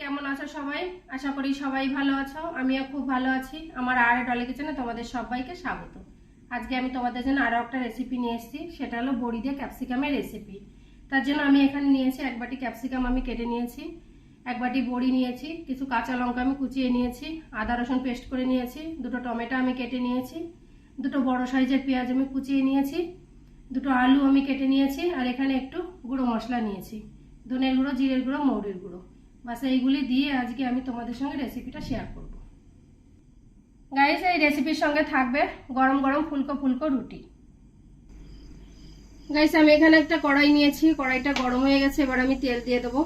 কেমন আছো সবাই? আশা করি সবাই ভালো আছো। আমিও খুব ভালো আছি। আমার আর ডলে কিচেনে তোমাদের সবাইকে স্বাগত। আজকে আমি তোমাদের জন্য আরও একটা রেসিপি নিয়ে এসেছি। সেটা হলো বড়ি দিয়ে ক্যাপসিকামের রেসিপি তার জন্য আমি এখানে নিয়েছি এক বাটি ক্যাপসিকাম আমি কেটে নিয়েছি। এক বাটি বড়ি নিয়েছি, কিছু কাঁচা লঙ্কা আমি কুচিয়ে নিয়েছি, আদা রসুন পেস্ট করে নিয়েছি, দুটো টমেটো আমি কেটে নিয়েছি, দুটো বড় সাইজের পেঁয়াজ আমি কুচিয়ে নিয়েছি, দুটো আলু আমি কেটে নিয়েছি, আর এখানে একটু গুঁড়ো মশলা নিয়েছি। ধনের গুঁড়ো, জিরের গুঁড়ো, মৌরির গুঁড়ো। বাস এইগুলি দিয়ে আজকে আমি তোমাদের সঙ্গে রেসিপিটা শেয়ার করব। গাইস এই রেসিপির সঙ্গে থাকবে গরম গরম ফুলকো ফুলকো রুটি। গাইস আমি এখানে একটা কড়াই নিয়েছি, কড়াইটা গরম হয়ে গেছে, এবার আমি তেল দিয়ে দেবো।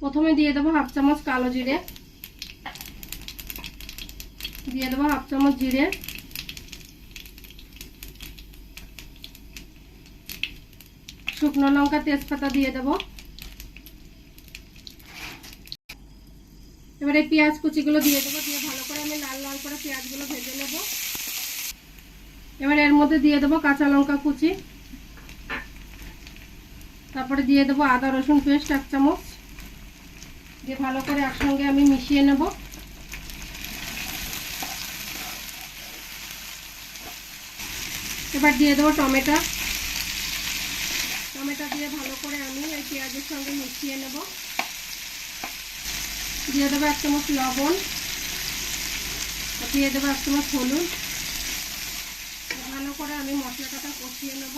প্রথমে দিয়ে দেবো হাফ চামচ কালো জিরে। দিয়ে দেবো হাফ চামচ জিরে। শুকনো লঙ্কা তেজপাতা দিয়ে দেব। এবারে পেঁয়াজ কুচিগুলো দিয়ে দেবো, দিয়ে ভালো করে আমি লাল লাল করে পেঁয়াজগুলো ভেজে নেব। এবার এর মধ্যে দিয়ে দেবো কাঁচা লঙ্কা কুচি। তারপরে দিয়ে দেবো আদা, রসুন পেস্ট, এক চামচ। দিয়ে ভালো করে একসঙ্গে আমি মিশিয়ে নেব। এবার দিয়ে দেবো টমেটো। টমেটো দিয়ে ভালো করে আমি এই পেঁয়াজের সঙ্গে মিশিয়ে নেব। দিয়ে দেবো এক চামচ লবণ, দিয়ে দেবো এক চামচ হলুদ। ভালো করে আমি মশলাটা কষিয়ে নেব।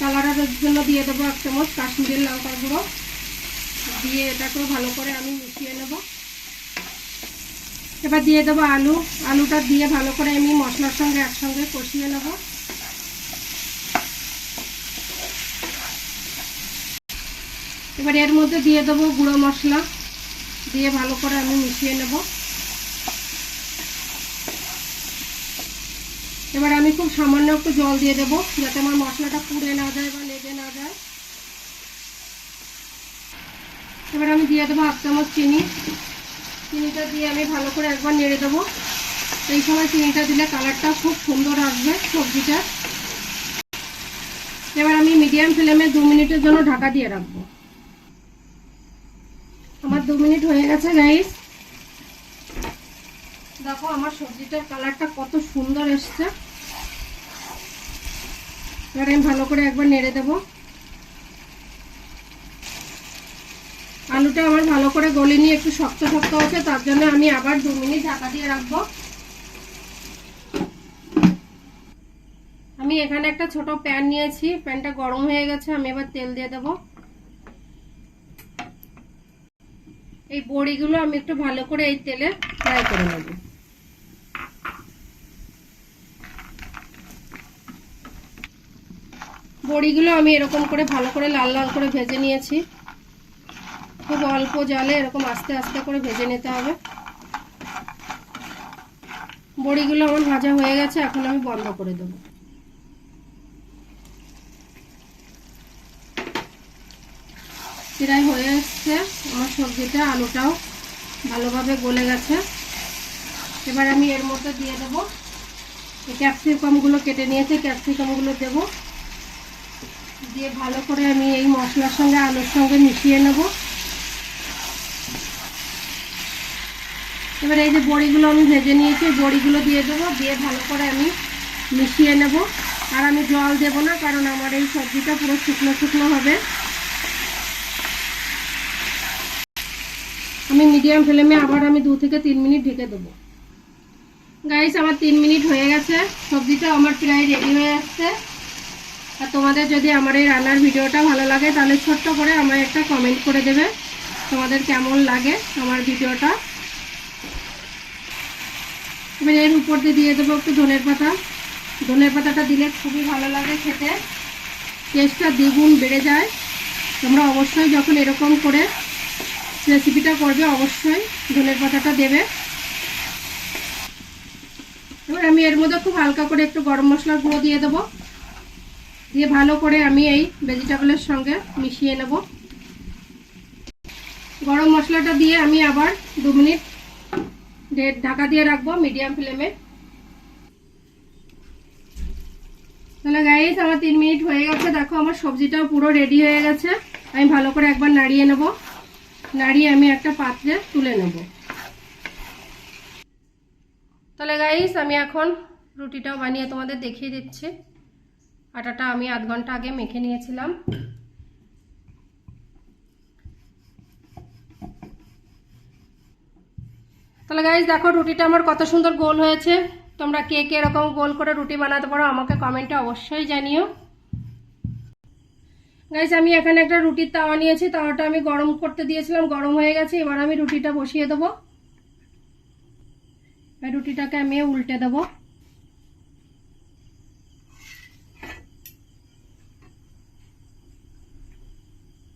কালারের জন্য দিয়ে দেবো এক চামচ কাশ্মীরের লঙ্কার গুঁড়ো। দিয়ে এটাকেও ভালো করে আমি মিশিয়ে নেব। এবার দিয়ে দেবো আলু। আলুটা দিয়ে ভালো করে আমি মশলার সঙ্গে একসঙ্গে কষিয়ে নেব। এবার এর মধ্যে দিয়ে দেবো গুঁড়ো মশলা। দিয়ে ভালো করে আমি মিশিয়ে নেব। এবার আমি খুব সামান্য একটু জল দিয়ে দেবো, যাতে আমার মশলাটা পুড়ে না যায় বা লেগে না যায়। এবার আমি দিয়ে দেবো হাফ চামচ চিনি। চিনিটা দিয়ে আমি ভালো করে একবার নেড়ে দেবো। এই সময় চিনিটা দিলে কালারটা খুব সুন্দর আসবে সবজিটা এবার আমি মিডিয়াম ফ্লেমে দু মিনিটের জন্য ঢাকা দিয়ে রাখব। আমার দু মিনিট হয়ে গেছে গাইস দেখো, আমার সবজিটার কালারটা কত সুন্দর এসছে। এবার আমি ভালো করে একবার নেড়ে দেব। আলুটা আমার ভালো করে গলে নিয়ে একটু শক্ত শক্ত আছে, তার জন্য আমি আবার দু মিনিট ঢাকা দিয়ে রাখব। আমি এখানে একটা ছোট প্যান নিয়েছি প্যানটা গরম হয়ে গেছে, আমি এবার তেল দিয়ে দেবো। এই বড়িগুলো আমি একটু ভালো করে এই তেলে ফ্রাই করে নেব। বড়িগুলো আমি এরকম করে ভালো করে লাল লাল করে ভেজে নিয়েছি। খুব অল্প জলে এরকম আস্তে আস্তে করে ভেজে নিতে হবে। বড়িগুলো আমার ভাজা হয়ে গেছে, এখন আমি বন্ধ করে দেবো। প্রায় হয়ে এসছে। আমার সবজিটা, আলুটাও ভালোভাবে গলে গেছে। এবার আমি এর মধ্যে দিয়ে দেবো এই ক্যাপসিকামগুলো কেটে নিয়েছি, ক্যাপসিকামগুলো দেব। দিয়ে ভালো করে আমি এই মশলার সঙ্গে, আলুর সঙ্গে মিশিয়ে নেব। এবার এই যে বড়িগুলো আমি ভেজে নিয়েছি বড়িগুলো দিয়ে দেবো। দিয়ে ভালো করে আমি মিশিয়ে নেব। আর আমি জল দেব না, কারণ আমার এই সবজিটা পুরো শুকনো শুকনো হবে। মিডিয়াম ফ্লেমে আবার আমি দু থেকে তিন মিনিট ঢেকে দেবো। গাইস আমার তিন মিনিট হয়ে গেছে। সবজিটা আমার প্রায় রেডি হয়ে আসছে আর তোমাদের যদি আমার এই রান্নার ভিডিওটা ভালো লাগে, তাহলে ছোট্ট করে আমার একটা কমেন্ট করে দেবে। তোমাদের কেমন লাগে আমার ভিডিওটা? এবার এর উপর দিয়ে দিয়ে দেবো একটু ধনের পাতা। ধনের পাতাটা দিলে খুবই ভালো লাগে খেতে। টেস্টটা দ্বিগুণ বেড়ে যায়। তোমরা অবশ্যই যখন এরকম করে রেসিপিটা করবে অবশ্যই, ধনের পাতাটা দেবে। এবার আমি এর মধ্যে খুব হালকা করে একটু গরম মশলার গুঁড়ো দিয়ে দেবো। দিয়ে ভালো করে আমি এই ভেজিটেবলের সঙ্গে মিশিয়ে নেব। গরম মশলাটা দিয়ে আমি আবার দু মিনিট ডেট ঢাকা দিয়ে রাখব মিডিয়াম ফ্লেমে। তাহলে গাইস আমার তিন মিনিট হয়ে গেছে। দেখো আমার সবজিটাও পুরো রেডি হয়ে গেছে। আমি ভালো করে একবার নাড়িয়ে নেব। নাড়িয়ে আমি একটা পাত্রে তুলে নেব। তাহলে গাইস আমি এখন রুটিটাও বানিয়ে তোমাদের দেখিয়ে দিচ্ছি। আটাটা আমি আধ ঘণ্টা আগে মেখে নিয়েছিলাম। তাহলে গাইজ দেখো রুটিটা আমার কত সুন্দর গোল হয়েছে। তোমরা কে কে এরকম গোল করে রুটি বানাতে পারো আমাকে কমেন্টে অবশ্যই জানিও। গাইজ আমি এখানে একটা রুটির তাওয়া নিয়েছি। তাওয়াটা আমি গরম করতে দিয়েছিলাম, গরম হয়ে গেছে। এবার আমি রুটিটা বসিয়ে দেবো। রুটিটাকে আমি উল্টে দেবো।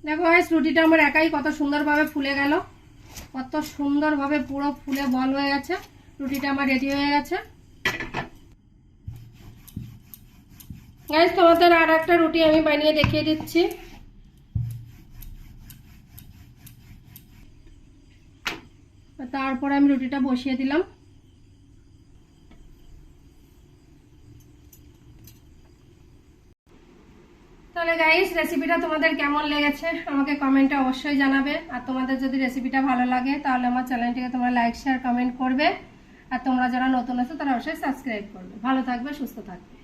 দেখো গাইজ রুটিটা আমার একাই কত সুন্দরভাবে ফুলে গেল। কত সুন্দরভাবে পুরো ফুলে বল হয়ে গেছে। রুটিটা আমার রেডি হয়ে গেছে। গাইজ তোমাদের আর একটা রুটি আমি বানিয়ে দেখিয়ে দিচ্ছি। তারপর আমি রুটিটা বসিয়ে দিলাম। তাহলে গাইস রেসিপিটা তোমাদের কেমন লেগেছে? আমাকে কমেন্টে অবশ্যই জানাবে। আর তোমাদের যদি রেসিপিটা ভালো লাগে, তাহলে আমার চ্যানেলটিকে তোমরা লাইক শেয়ার কমেন্ট করবে। আর তোমরা যারা নতুন আছো, তারা অবশ্যই সাবস্ক্রাইব করবে। ভালো থাকবে, সুস্থ থাকবে।